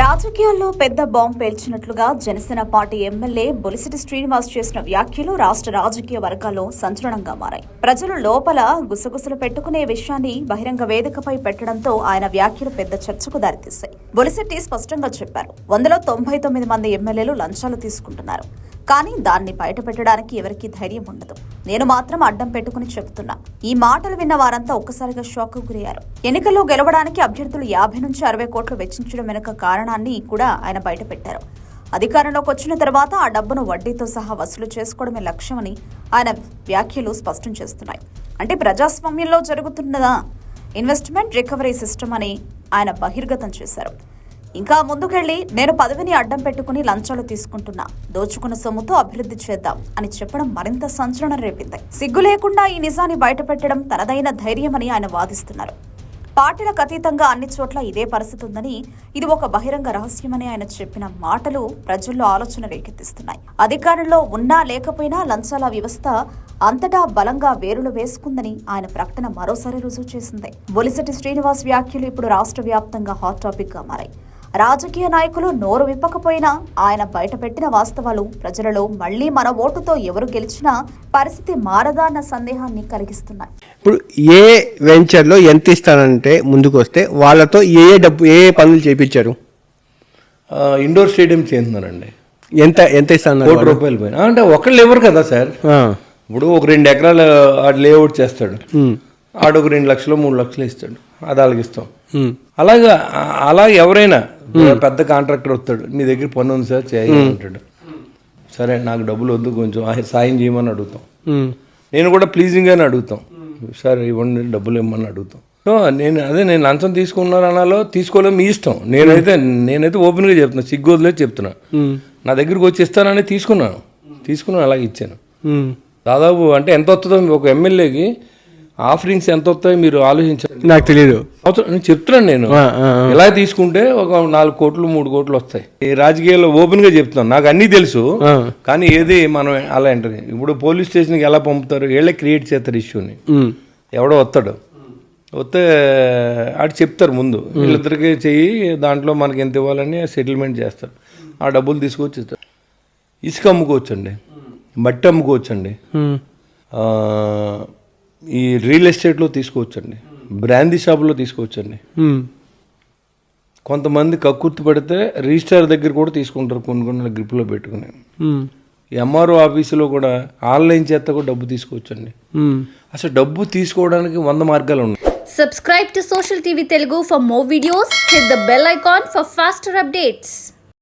రాజకీయాల్లో పెద్ద బాంబు పేల్చినట్లుగా జనసేన పార్టీ ఎమ్మెల్యే బొలిసిటి శ్రీనివాస్ చేసిన వ్యాఖ్యలు రాష్ట్ర రాజకీయ వర్గాల్లో సంచలనంగా మారాయి. ప్రజలు లోపల గుసగుసలు పెట్టుకునే విషయాన్ని బహిరంగ వేదికపై పెట్టడంతో ఆయన వ్యాఖ్యలు పెద్ద చర్చకు దారితీశాయి. బొలిసిటి స్పష్టంగా చెప్పారు వందలో తొంభై తొమ్మిది మంది ఎమ్మెల్యేలు లంచాలు తీసుకుంటున్నారు. కానీ దాన్ని బయటపెట్టడానికి ఎవరికీ ధైర్యం ఉండదు. నేను మాత్రం అడ్డం పెట్టుకుని చెబుతున్నా. ఈ మాటలు విన్న వారంతా ఒక్కసారిగా షాక్ గురయ్యారు. ఎన్నికల్లో గెలవడానికి అభ్యర్థులు యాభై నుంచి అరవై కోట్లు వెచ్చించడం వెనుక కారణాన్ని కూడా ఆయన బయటపెట్టారు. అధికారంలోకి వచ్చిన తర్వాత ఆ డబ్బును వడ్డీతో సహా వసూలు చేసుకోవడమే లక్ష్యమని ఆయన వ్యాఖ్యలు స్పష్టం చేస్తున్నాయి. అంటే ప్రజాస్వామ్యంలో జరుగుతున్నదా ఇన్వెస్ట్మెంట్ రికవరీ సిస్టమ్ అని ఆయన బహిర్గతం చేశారు. ఇంకా ముందుకెళ్ళి నేను పదవిని అడ్డం పెట్టుకుని లంచాలు తీసుకుంటున్నా. దోచుకున్న సొమ్ముతో అభివృద్ధి చేద్దాం అని చెప్పడం మరింత సంచలనం రేపింది. సిగ్గు లేకుండా ఈ నిజాన్ని బయటపెట్టడం తనదైన ధైర్యమని ఆయన వాదిస్తున్నారు. పార్టీలకు అతీతంగా అన్ని చోట్ల ఇదే పరిస్థితి ఉందని ఇది ఒక బహిరంగ రహస్యమని ఆయన చెప్పిన మాటలు ప్రజల్లో ఆలోచన రేకెత్తిస్తున్నాయి. అధికారంలో ఉన్నా లేకపోయినా లంచాల వ్యవస్థ అంతటా బలంగా వేరులు వేసుకుందని ఆయన ప్రకటన మరోసారి రుజువు చేసింది. బొలిసటి శ్రీనివాస్ వ్యాఖ్యలు ఇప్పుడు రాష్ట్ర వ్యాప్తంగా హాట్ టాపిక్గా మారాయి. రాజకీయ నాయకులు నోరు విప్పకపోయినా ఆయన బయటపెట్టిన వాస్తవాలు ప్రజలలో మళ్ళీ మన ఓటుతో ఎవరు గెలిచినా పరిస్థితి మారదా అన్న సందేహాన్ని కలిగిస్తున్నాయి. ఇప్పుడు ఏ వెంచర్లో ఎంత ఇస్తానంటే ముందుకు వస్తే వాళ్ళతో ఏ ఏ డబ్బు ఏ ఏ పనులు చేయించారు ఆ, ఇండోర్ స్టేడియం చేస్తున్నారండి. ఎంత ఎంత ఇస్తాను కోటి రూపాయలు పైన అంటే ఒకళ్ళు ఎవరు కదా సార్. ఇప్పుడు ఒక రెండు ఎకరాలు ఆడు లేఅవుట్ చేస్తాడు. ఆడు ఒక రెండు లక్షలు మూడు లక్షలు ఇస్తాడు. అది ఇస్తాం. అలాగా ఆ- అలా ఎవరైనా పెద్ద కాంట్రాక్టర్ వస్తాడు. నీ దగ్గర పని ఉంది సార్ చేయి అంటాడు. సరే నాకు డబ్బులు వద్దు కొంచెం సాయం చేయమని అడుగుతాం. నేను కూడా ప్లీజింగ్గానే అడుగుతాం. సార్ ఇవ్వండి డబ్బులు ఇవ్వమని అడుగుతాం. సో నేను అదే నేను లంచం తీసుకున్నారు అనాలో తీసుకోలేము మీ ఇష్టం. నేనైతే నేనైతే ఓపెన్గా చెప్తున్నా సిగ్గు వదిలేదు చెప్తున్నా నా దగ్గరికి వచ్చి ఇస్తానని తీసుకున్నాను. తీసుకున్నాను అలాగే ఇచ్చాను. దాదాపు అంటే ఎంత వస్తుందో ఒక ఎమ్మెల్యేకి ఆఫరింగ్స్ ఎంత వస్తాయో మీరు ఆలోచించారు నాకు తెలియదు అవసరం- నేను చెప్తున్నాను నేను. ఇలా తీసుకుంటే ఒక నాలుగు కోట్లు మూడు కోట్లు వస్తాయి. ఈ రాజకీయాల్లో ఓపెన్గా చెప్తున్నాను. నాకు అన్నీ తెలుసు. కానీ ఏది మనం అలా ఎంటర్ ఇప్పుడు పోలీస్ స్టేషన్కి ఎలా పంపుతారు? వీళ్ళే క్రియేట్ చేస్తారు ఇష్యూని. ఎవడో వస్తాడు. వస్తే ఆడు చెప్తారు ముందు. వీళ్ళిద్దరికి చెయ్యి దాంట్లో మనకి ఎంత ఇవ్వాలని సెటిల్మెంట్ చేస్తారు. ఆ డబ్బులు తీసుకొచ్చి ఇసుక అమ్ముకోవచ్చండి. మట్టి అమ్ముకోవచ్చండి. ఈ రియల్ ఎస్టేట్లో తీసుకోవచ్చండి బ్రాందీ షాపులో తీసుకోవచ్చండి. కొంతమంది కక్కుర్తి పడితే రిజిస్టార్ దగ్గర కూడా తీసుకుంటారు కొన్ని కొన్ని గ్రిప్లో పెట్టుకుని ఎంఆర్ఓ ఆఫీసులో కూడా ఆన్లైన్ చేత కూడా డబ్బు తీసుకోవచ్చండి. అసలు డబ్బు తీసుకోవడానికి వంద మార్గాలు ఉన్నాయి Subscribe to Social TV Telugu for more videos. Hit the bell icon for faster updates.